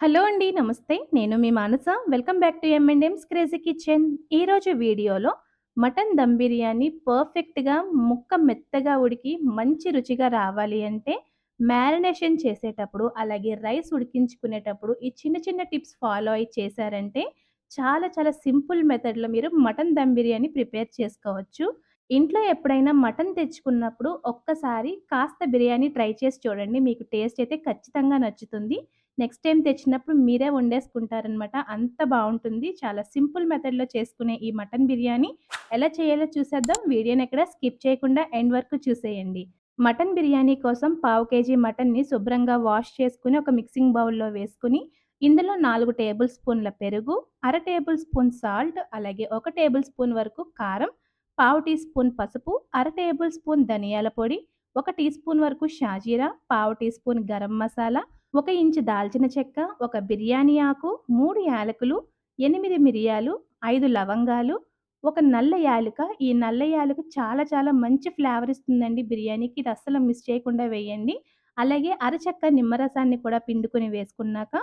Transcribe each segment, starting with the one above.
Hello అండి. నమస్తే. నేను మీ Manasa. Welcome back to M&M's crazy kitchen. ఈరోజు వీడియోలో మటన్ దమ్ బిర్యానీ పర్ఫెక్ట్‌గా ముక్క మెత్తగా ఉడికి మంచి రుచిగా రావాలి అంటే మ్యారినేషన్ చేసేటప్పుడు, అలాగే రైస్ ఉడికించుకునేటప్పుడు ఈ చిన్న చిన్న టిప్స్ ఫాలో అయ్యి చేశారంటే చాలా చాలా సింపుల్ మెథడ్‌లో మీరు మటన్ దమ్ బిర్యానీ ప్రిపేర్ చేసుకోవచ్చు. ఇంట్లో ఎప్పుడైనా మటన్ తెచ్చుకున్నప్పుడు ఒక్కసారి కాస్త బిర్యానీ ట్రై చేసి చూడండి. మీకు టేస్ట్ అయితే ఖచ్చితంగా నచ్చుతుంది. నెక్స్ట్ టైం తెచ్చినప్పుడు మీరే వండేసుకుంటారనమాట. అంత బాగుంటుంది చాలా సింపుల్ మెథడ్‌లో చేసుకునే ఈ మటన్ బిర్యానీ ఎలా చేయాలో చూసేద్దాం. వీడియోని ఎక్కడ స్కిప్ చేయకుండా ఎండ్ వరకు చూసేయండి. మటన్ బిర్యానీ కోసం పావు కేజీ మటన్‌ని శుభ్రంగా వాష్ చేసుకుని ఒక మిక్సింగ్ బౌల్‌లో వేసుకుని ఇందులో నాలుగు టేబుల్ స్పూన్ల పెరుగు, అర టేబుల్ స్పూన్ సాల్ట్, అలాగే ఒక టేబుల్ స్పూన్ వరకు కారం, పావు టీ స్పూన్ పసుపు, అర టేబుల్ స్పూన్ ధనియాల పొడి, ఒక టీ స్పూన్ వరకు షాజీరా, పావు టీ స్పూన్ గరం మసాలా, ఒక ఇంచు దాల్చిన చెక్క, ఒక బిర్యానీ ఆకు, మూడు యాలకులు, ఎనిమిది మిరియాలు, ఐదు లవంగాలు, ఒక నల్ల యాలుక. ఈ నల్ల యాలుక చాలా చాలా మంచి ఫ్లేవర్ ఇస్తుందండి బిర్యానీకి. ఇది అస్సలు మిస్ చేయకుండా వేయండి. అలాగే అరచెక్క నిమ్మరసాన్ని కూడా పిండుకొని వేసుకున్నాక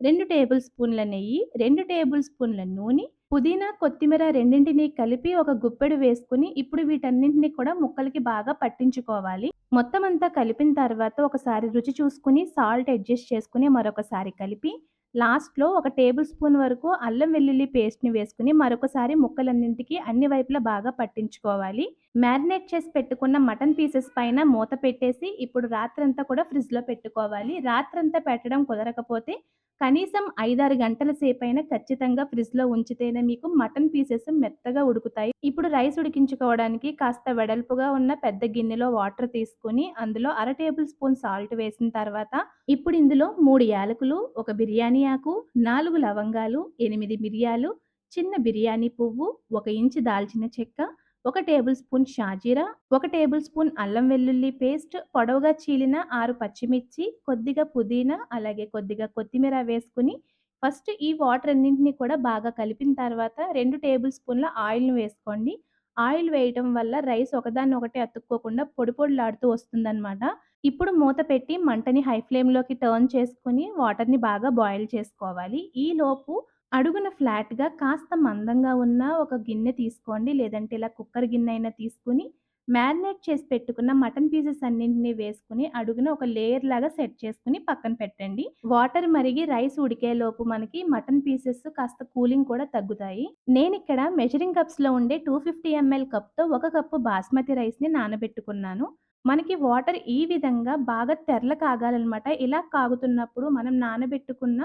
రెండు టేబుల్ స్పూన్ల నెయ్యి, రెండు టేబుల్ స్పూన్ల నూనె, పుదీనా, కొత్తిమీర రెండింటిని కలిపి ఒక గుప్పెడు వేసుకుని ఇప్పుడు వీటన్నింటిని కూడా ముక్కలకి బాగా పట్టించుకోవాలి. మొత్తం అంతా కలిపిన తర్వాత ఒకసారి రుచి చూసుకొని సాల్ట్ అడ్జస్ట్ చేసుకుని మరొకసారి కలిపి లాస్ట్‌లో ఒక టేబుల్ స్పూన్ వరకు అల్లం వెల్లుల్లి పేస్ట్‌ని వేసుకొని మరొకసారి ముక్కలన్నింటికి అన్ని వైపులా బాగా పట్టించుకోవాలి. మ్యారినేట్ చేసి పెట్టుకున్న మటన్ పీసెస్ పైన మూత పెట్టేసి ఇప్పుడు రాత్రంతా కూడా ఫ్రిడ్జ్‌లో పెట్టుకోవాలి. రాత్రంతా పెట్టడం కుదరకపోతే కనీసం 5, 6 గంటల సేపైనా ఖచ్చితంగా ఫ్రిడ్జ్‌లో ఉంచితేనే మీకు మటన్ పీసెస్ మెత్తగా ఉడుకుతాయి. ఇప్పుడు రైస్ ఉడికించుకోవడానికి కాస్త వెడల్పుగా ఉన్న పెద్ద గిన్నెలో వాటర్ తీసుకొని అందులో అర టేబుల్ స్పూన్ సాల్ట్ వేసిన తర్వాత ఇప్పుడు ఇందులో మూడు యాలకులు, ఒక బిర్యానీ ఆకు, నాలుగు లవంగాలు, ఎనిమిది మిరియాలు, చిన్న బిర్యానీ పువ్వు, ఒక ఇంచు దాల్చిన చెక్క, ఒక టేబుల్ స్పూన్ షాజీరా, ఒక టేబుల్ స్పూన్ అల్లం వెల్లుల్లి పేస్ట్, పొడవుగా చీలిన ఆరు పచ్చిమిర్చి, కొద్దిగా పుదీనా, అలాగే కొద్దిగా కొత్తిమీర వేసుకొని ఫస్ట్ ఈ వాటర్ అన్నింటిని కూడా బాగా కలిపిన తర్వాత రెండు టేబుల్ స్పూన్ల ఆయిల్‌ని వేసుకోండి. ఆయిల్ వేయటం వల్ల రైస్ ఒకదాన్నొకటి అతుక్కోకుండా పొడి పొడిలాడుతూ వస్తుందన్నమాట ఇప్పుడు మూత పెట్టి మంటని హై ఫ్లేమ్‌లోకి టర్న్ చేసుకొని వాటర్‌ని బాగా బాయిల్ చేసుకోవాలి. ఈలోపు అడుగున ఫ్లాట్‌గా కాస్త మందంగా ఉన్న ఒక గిన్నె తీసుకోండి. లేదంటే ఇలా కుక్కర్ గిన్నె అయినా తీసుకొని మ్యారినేట్ చేసి పెట్టుకున్న మటన్ పీసెస్ అన్నింటిని వేసుకుని అడుగున ఒక లేయర్ లాగా సెట్ చేసుకుని పక్కన పెట్టండి. వాటర్ మరిగి రైస్ ఉడికేలోపు మనకి మటన్ పీసెస్ కాస్త కూలింగ్ కూడా తగ్గుతాయి. నేను ఇక్కడ మెజరింగ్ కప్స్‌లో ఉండే 250 ఎంఎల్ కప్‌తో ఒక కప్పు బాస్మతి రైస్‌ని నానబెట్టుకున్నాను. మనకి వాటర్ ఈ విధంగా బాగా తెరల కాగాలన్నమాట ఇలా కాగుతున్నప్పుడు మనం నానబెట్టుకున్న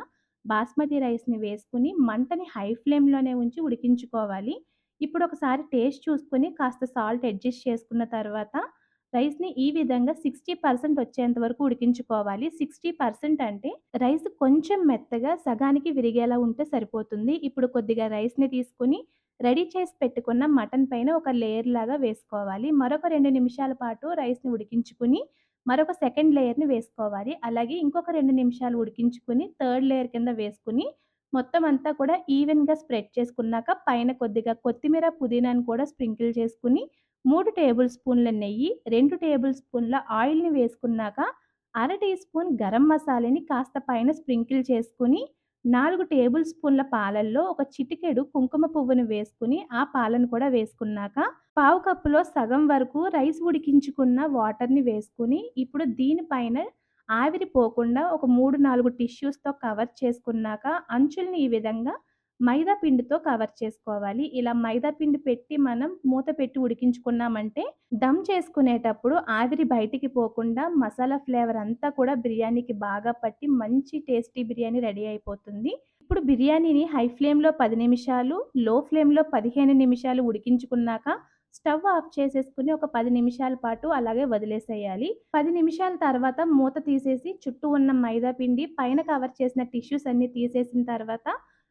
బాస్మతి రైస్‌ని వేసుకుని మంటని హై ఫ్లేమ్‌లోనే ఉంచి ఉడికించుకోవాలి. ఇప్పుడు ఒకసారి టేస్ట్ చూసుకొని కాస్త సాల్ట్ అడ్జస్ట్ చేసుకున్న తర్వాత రైస్‌ని ఈ విధంగా 60% వచ్చేంత వరకు ఉడికించుకోవాలి. 60% అంటే రైస్ కొంచెం మెత్తగా సగానికి విరిగేలా ఉంటే సరిపోతుంది. ఇప్పుడు కొద్దిగా రైస్‌ని తీసుకొని రెడీ చేసి పెట్టుకున్న మటన్ పైన ఒక లేయర్ లాగా వేసుకోవాలి. మరొక రెండు నిమిషాల పాటు రైస్‌ని ఉడికించుకొని మరొక సెకండ్ లేయర్‌ని వేసుకోవాలి. అలాగే ఇంకొక రెండు నిమిషాలు ఉడికించుకొని థర్డ్ లేయర్ కింద వేసుకుని మొత్తం అంతా కూడా ఈవెన్‌గా స్ప్రెడ్ చేసుకున్నాక పైన కొద్దిగా కొత్తిమీర, పుదీనాను కూడా స్ప్రింకిల్ చేసుకుని మూడు టేబుల్ స్పూన్ల నెయ్యి, రెండు టేబుల్ స్పూన్ల ఆయిల్‌ని వేసుకున్నాక అర టీ స్పూన్ గరం మసాలాని కాస్త పైన స్ప్రింకిల్ చేసుకొని నాలుగు టేబుల్ స్పూన్ల పాలల్లో ఒక చిటికెడు కుంకుమ పువ్వును వేసుకుని ఆ పాలను కూడా వేసుకున్నాక పావు కప్పులో సగం వరకు రైస్ ఉడికించుకున్న వాటర్‌ని వేసుకుని ఇప్పుడు దీనిపైన ఆవిరి పోకుండా ఒక 3, 4 టిష్యూస్‌తో కవర్ చేసుకున్నాక అంచుల్ని ఈ విధంగా మైదా పిండితో కవర్ చేసుకోవాలి. ఇలా మైదా పిండి పెట్టి మనం మూత పెట్టి ఉడికించుకున్నామంటే దమ్ చేసుకునేటప్పుడు ఆవిరి బయటికి పోకుండా మసాలా ఫ్లేవర్ అంతా కూడా బిర్యానీకి బాగా పట్టి మంచి టేస్టీ బిర్యానీ రెడీ అయిపోతుంది. ఇప్పుడు బిర్యానీని హై ఫ్లేమ్‌లో పది నిమిషాలు, లో ఫ్లేమ్‌లో 15 నిమిషాలు ఉడికించుకున్నాక స్టవ్ ఆఫ్ చేసేసుకుని ఒక పది నిమిషాల పాటు అలాగే వదిలేసేయాలి. పది నిమిషాల తర్వాత మూత తీసేసి చుట్టూ ఉన్న మైదా పిండి పైన కవర్ చేసిన టిష్యూస్ అన్నీ తీసేసిన తర్వాత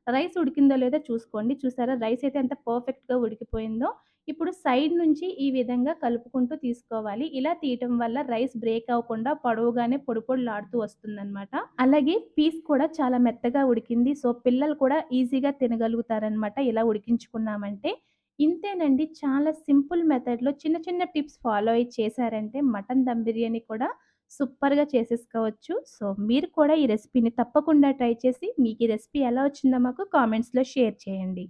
రైస్ ఉడికిందో లేదో చూసుకోండి. చూసారా రైస్ అయితే ఎంత పర్ఫెక్ట్‌గా ఉడికిపోయిందో. ఇప్పుడు సైడ్ నుంచి ఈ విధంగా కలుపుకుంటూ తీసుకోవాలి. ఇలా తీయటం వల్ల రైస్ బ్రేక్ అవ్వకుండా పొడవుగానే పొడి పొడిలాడుతూ వస్తుందనమాట. అలాగే పీస్ కూడా చాలా మెత్తగా ఉడికింది. సో, పిల్లలు కూడా ఈజీగా తినగలుగుతారనమాట ఇలా ఉడికించుకున్నామంటే. ఇంతేనండి చాలా సింపుల్ మెథడ్‌లో చిన్న చిన్న టిప్స్ ఫాలో అయ్యి చేశారంటే మటన్ దమ్ బిర్యానీ కూడా సూపర్‌గా చేసేసుకోవచ్చు. సో, మీరు కూడా ఈ రెసిపీని తప్పకుండా ట్రై చేసి మీకు ఈ రెసిపీ ఎలా వచ్చిందో మాకు కామెంట్స్‌లో షేర్ చేయండి.